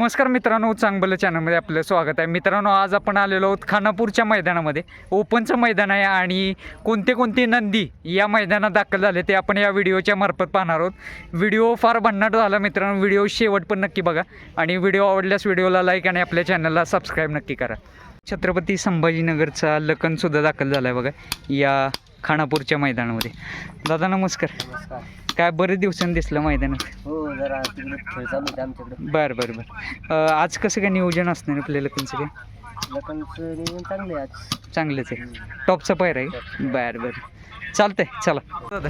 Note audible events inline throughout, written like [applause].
नमस्कार मित्रांनो चांगलं चॅनलमध्ये आपलं स्वागत आहे. मित्रांनो आज आपण आलेलो आहोत खानापूरच्या मैदानामध्ये. ओपनचं मैदान आहे आणि कोणते कोणते नंदी या मैदानात दाखल झाले ते आपण या व्हिडिओच्या मार्फत पाहणार आहोत. व्हिडिओ फार भन्नाट झाला मित्रांनो व्हिडिओ शेवट पण नक्की बघा. आणि व्हिडिओ आवडल्यास व्हिडिओला लाईक आणि आपल्या चॅनलला सबस्क्राईब नक्की करा. छत्रपती संभाजीनगरचा लखनसुद्धा दाखल झाला आहे बघा या खानापूरच्या मैदानामध्ये. दादा नमस्कार. नमस्कार. काय बरेच दिवसांनी दिसलं मैदानात. हो जरा तिकडे आमच्याकडे. बरं बरं बरं. अं, आज कसं काय नियोजन असणार आपल्या लखनचं काय? लोकांचं नियोजन चांगले आहे आज. चांगलंच आहे. टॉपचा पायर आहे बरं बरं. चालतंय चला. दादा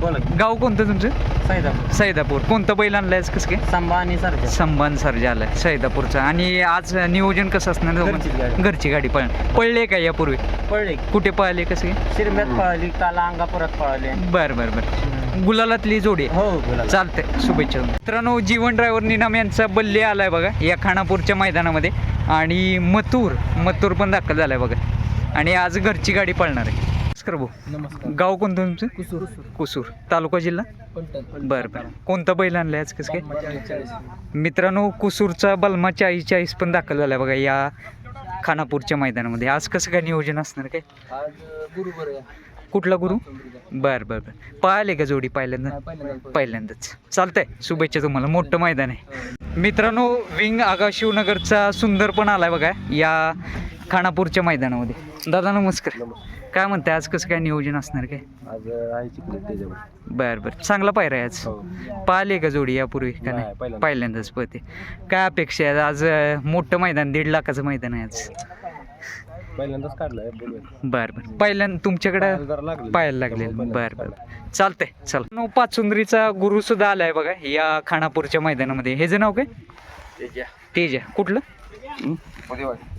बोला गाव कोणतं तुमचं? साईदापूर सैदापूर. कोणतं बैल आणलंय आज कसं काय? सांबा आणि सरजा. संबान सर्जा आलाय. सैदापूरचा. आणि आज नियोजन कसं असणार? गाडी. घरची गाडी पळ पळले का यापूर्वी? पळले. कुठे पळाले कसं काय? शिरम्यात पळाली काल अंगापुरात पळाले. बरं बरं बरं. गुलालातली जोडी. आहे. हो चालतंय. शुभेच्छा मित्रांनो जीवन ड्रायव्हर निनाम यांचा बल्ले आलाय बघा. या खानापूरच्या मैदानामध्ये. आणि मथुर मथुर पण दाखल झालाय बघा. आणि आज घरची गाडी पळणार आहे. नमस्कार भाऊ. नमस्कार. गाव कोणतं तुमचं? कुसूर. कुसूर. तालुका जिल्हा? बरं बरं. कोणतं बैल आणलंय आज? कसं काय? मित्रांनो कुसूरचा बलमा चाळीस चाळीस पण दाखल झालाय बघा या खानापूरच्या मैदानामध्ये. आज कसं काय नियोजन असणार काय? आज बरोबर कुठला गुरु? बरं बरं बरं. पाहिले का जोडी पहिल्यांदा? पहिल्यांदाच चालतंय. शुभेच्छा तुम्हाला. मोठं मैदान आहे. मित्रांनो विंग आगा शिवनगरचा सुंदर पण आलाय बघा. या खानापूरच्या मैदानामध्ये. दादा नमस्कार. काय म्हणताय? आज कसं काय नियोजन असणार काय? बरं बरं. चांगला पायरा आहे आज. पाहिले का जोडी यापूर्वी? का नाही, नाही? पहिल्यांदा. पहिल्यांदाच पळते. काय अपेक्षा आहे? आज मोठं मैदान दीड लाखाचं मैदान आहे आज. पहिल्यांदाच काढलाय बरं बरं. पहिल्यांदा तुमच्याकडं पाहायला लागले. बरं बरं. चालतंय चल. नो पाचुंद्रीचा गुरु सुद्धा आलाय बघा या खानापूरच्या मैदानामध्ये. हे जे नाव काय? तेजा. कुठलं?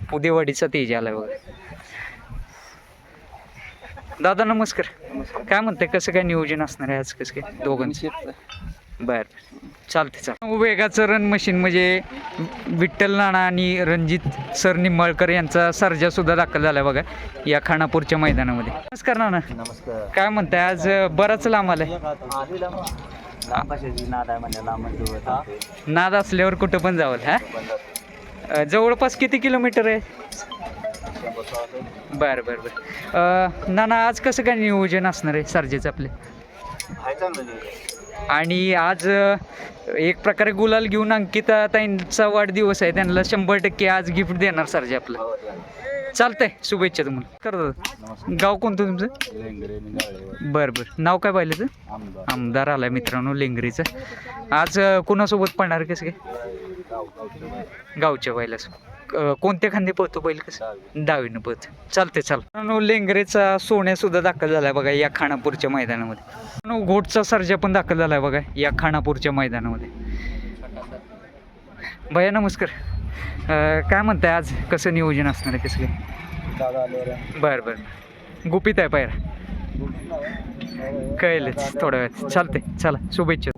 पुदेवाडीचा तेजा आलाय बघा. दादा नमस्कार. काय म्हणताय? कसं काय नियोजन असणार आहे आज? कसं काय? दोघांचं? बर. चालते चाल वेगाचं रन मशीन म्हणजे विठ्ठल नाना आणि रणजित सर निंबाळकर यांचा सर्जा सुद्धा दाखल झालाय बघा या खानापूरच्या मैदानामध्ये. नमस्कार नाना. नमस्कार. काय म्हणताय आज बराच लांब आलाय. नाद असल्यावर कुठं पण जावं हा? जवळपास किती किलोमीटर आहे? बरं बरं बरं. नाना आज कसं काय नियोजन असणार आहे सर्जेचं आपले? आणि आज एक प्रकारे गुलाल घेऊन अंकिता ताईंचा वाढदिवस आहे. त्यांना शंभर टक्के आज गिफ्ट देणार सरजे आपलं. चालतंय शुभेच्छा तुम्हाला. कर दादा गाव कोणतं तुमचं? बरं बरं. नाव काय पाहिलं तर आमदार आलाय मित्रांनो लेंगरीचं. आज कोणासोबत पडणार कसं काय? गावच्या बैलास कोणत्या खांदी पळतो बैल कसं? डावीनं. पळत. चालते चाल. मित्रांनो लेंगरेचा सोन्या सुद्धा दाखल झालाय बघा या खानापूरच्या मैदानामध्ये. मित्रांनो, घोटचा सर्जा पण दाखल झालाय बघा या खानापूरच्या मैदानामध्ये. भैया नमस्कार. अं, काय म्हणताय आज? कसं नियोजन असणार आहे कसं काय बरं बरं. गुपित आहे पायरा. कळेलच थोड्या वेळात. चालते चला शुभेच्छा.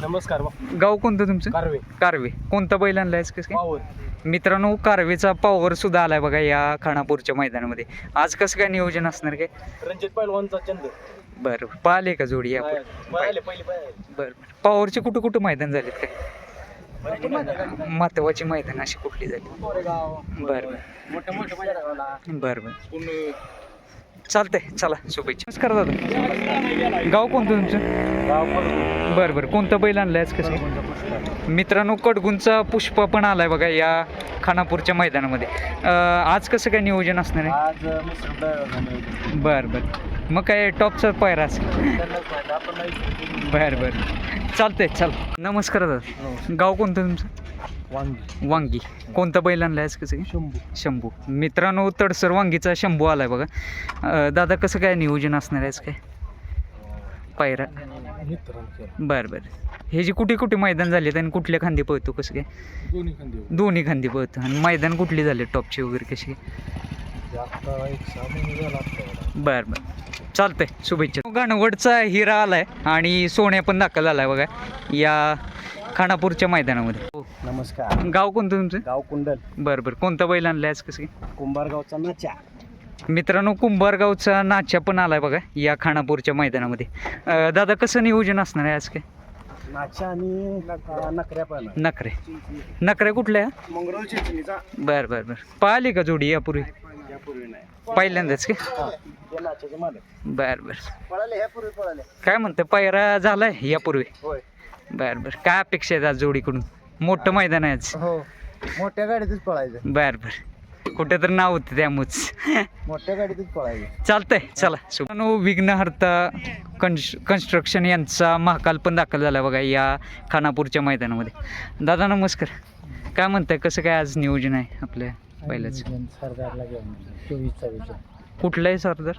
नमस्कार गाव कोणतं तुमचं? कारवे. कारवे. कोणता बैल आणलाय कसं काय? पावर मित्रांनो कारवेचा पॉवर सुद्धा आलाय बघा या खानापूरच्या मैदानामध्ये. आज कसं काय नियोजन असणार काय रणजित पैलवानचा चंद बरं पाहिले का जोडी या पहिले पहिले बरं बरं. पॉवरचे कुठं कुठं मैदान झालेत काय? महत्वाची मैदान अशी कुठली झाली? बरं बरं. बरं बरं. चालतंय चला शुभेच्छा. नमस्कार दादा. गाव कोणतं तुमचं? बरं बरं. कोणतं बैल आणलंय आज कसं? मित्रांनो कडगुंचा पुष्प पण आलाय बघा या खानापूरच्या मैदानामध्ये. आज कसं काय नियोजन असणार आहे? बरं बरं. मग काय टॉपचा पायरा असेल. बरं बरं. चालतंय चल. नमस्कार दादा. गाव कोणतं तुमचं? वांगी. वांगी. कोणता बैल आणलाय आज कसं? काय? शंभू. शंभू. मित्रांनो तडसर वांगीचा शंभू आलाय बघा. अं, दादा कसं काय नियोजन असणार आहे आज काय? पायरा. मित्रांचे. बरं बरं. हे जी कुठे कुठे मैदान झालेत आणि कुठल्या खांदी पळतो कसं काय? दोन्ही खांदे दोन्ही खांदी पळतो. आणि मैदान कुठली झाले? टॉपची वगैरे कशी काय आता एक सहा महिने झाला आपल्याला. बरं बरं. चालतंय. शुभेच्छा. गाणवडचा हिरा आलाय आणि सोन्या पण दाखल आलाय बघा. या खानापूरच्या मैदानामध्ये. हो. नमस्कार. गाव कोणतं तुमचं? गाव कुंडल. बरं बरं. कोणता बैल आणलाय आज कसं? काय कुंभारगावचा नाचा. मित्रांनो कुंभारगावचा नाच्या पण आलाय बघा या खानापूरच्या मैदानामध्ये. अं, दादा कसं नियोजन असणार आहे आज काय? नाच्या आणि नकऱ्या पण. नखरे नखरे कुठल्या? मंगरुळ चिंचणीचा बर बर बर. पाहिली का जोडी यापूर्वी? यापूर्वी नाही. पहिल्यांदाच का? ते नाच्याचे मालक. बर बर. पळाले ह्यापूर्वी पळाले. काय म्हणतं पायरा झालाय यापूर्वी? होय. बर बर. काय अपेक्षा आहेत आज जोडीकडून? मोठं मैदान आहे आज. हो. मोठ्या गाडीतच पळायचं. बर बर. कुठे तर नाव होतं त्यामुळेच. मोठ्या गाडीतच पळायचं. चालतंय चला. सुनो विघ्नहर्ता कन्स कन्स्ट्रक्शन यांचा महाकाल पण दाखल झाला बघा या खानापूरच्या मैदानामध्ये. दादा नमस्कार. काय म्हणताय कसं काय आज नियोजन आहे आपल्या पहिल्याच सरदारला घेऊन चोवीस चोवीस कुठलं आहे सरदार?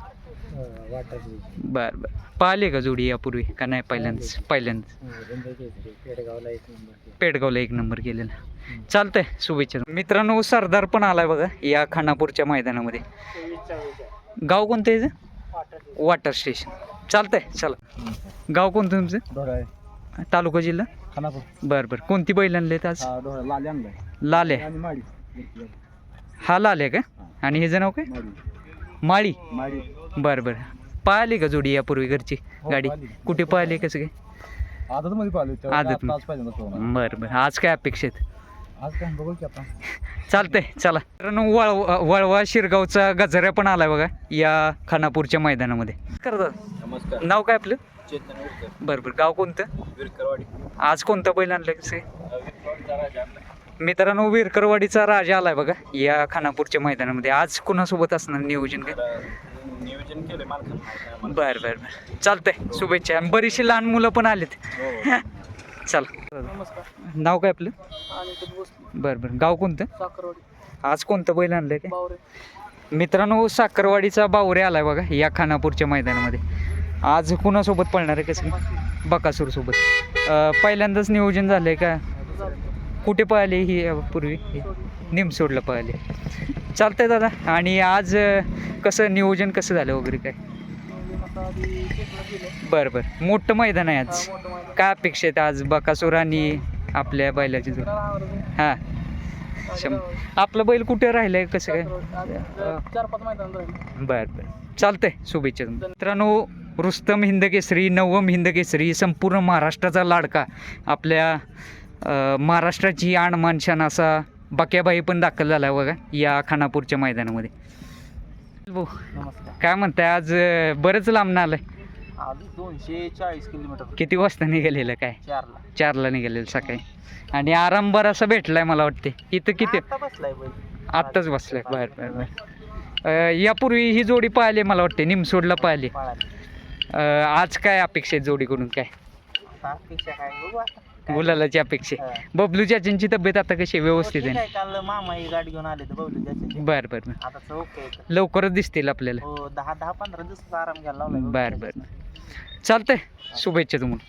बर बर. पाहिले का जोडी यापूर्वी? का नाही पहिल्यांदाच? पहिल्यांदाच. पेडगावला एक नंबर पेडगावला एक नंबर केलेला. चालतंय शुभेच्छा. मित्रांनो सरदार पण आलाय बघा या खानापूरच्या मैदानामध्ये. गाव कोणतं आहे याचं? Water station. चालतंय चला. गाव कोणतं तुमचं? तालुका जिल्हा? खानापूर. बरं बरं. कोणती बैल आणले आज? हा डोळा लाल आणलाय. लाल. आहे आणि माडी. हा लाल आहे का आणि हे नाव काय? माळी? माडी बरं बरं. पाहिली का जोडी यापूर्वी घरची हो, गाडी. कुठे पाहिली कसं काय आदत मध्ये पाहिलं आदत. आज. बरं बरं. आज काय अपेक्षित आज काय बघू की आपण चालतंय चला. मित्रांनो वळवा वळवा शिरगावचा गजऱ्या पण आलाय बघा या खानापूरच्या मैदानामध्ये. करतात नमस्कार. नाव काय आपलं? चेतन विरकर. बरं बरं. गाव कोणतं? विरकरवाडी. आज कोणतं बैल आणलं कसं? विरकरवाडीचा राजा. मित्रांनो विरकरवाडीचा राजा आलाय बघा. या खानापूरच्या मैदानामध्ये. आज कुणासोबत असणार नियोजन काय? नियोजन. बर बर बर. चालतंय. शुभेच्छा. आणि बरीचशी लहान मुलं पण आलेत. हो. [laughs] चला. नमस्कार. नाव काय आपलं. बर बर. गाव कोणतं? साखरवाडी. आज कोणतं बैल आणलंय काय? बावरे. मित्रांनो साखरवाडीचा बावरे आलाय बघा या खानापूरच्या मैदानामध्ये. आज कुणासोबत पळणार आहे कसं? बकासूर सोबत अं, पहिल्यांदाच नियोजन झालंय का? कुठे पळाले ही पूर्वी? निमसोडला पळाले. चालतंय दादा. आणि आज कसं नियोजन कसं झालं वगैरे काय? बरं बरं. मोठं मैदान आहे आज. काय अपेक्षा आहेत आज? बकासूर आणि आपल्या बैलाची जोड. हां. शं आपलं बैल कुठे राहिलाय कसं काय? बरं बरं. बर बर चालतंय. शुभेच्छा मित्रांनो रुस्तम हिंदकेसरी नवम हिंदकेसरी संपूर्ण महाराष्ट्राचा लाडका आपल्या महाराष्ट्राची आण मानशान असा बक्याबाई पण दाखल झाला बघा या खानापूरच्या मैदानामध्ये. भाऊ, काय म्हणताय आज बरंच लांब आलंय आज दोनशे चाळीस किलोमीटर. किती वाजता निघालेलं काय? चारला. चारला निघालेलं सकाळी. आणि आराम बराचसा भेटलाय मला वाटते इथं किती? आत्ताच बसलाय. बर अं, यापूर्वी ही जोडी पाहिली मला वाटते निमसोडला पाहिली. आज काय अपेक्षा आहे जोडीकडून काय? अपेक्षा काय. गुलालाची अपेक्षा आहे. बबलू चाचांची तब्येत आता कशी आहे? व्यवस्थित आहे. काल मामा ही गाडी घेऊन आले तर बघू त्याचे बर बर बर. आता चौक आहे इथं. लवकरच दिसतील आपल्याला. हो दहा दहा पंधरा दिवसाचा आराम घ्यायला लावलाय बघू. बर. बर. चालतंय. शुभेच्छा तुम्हाला.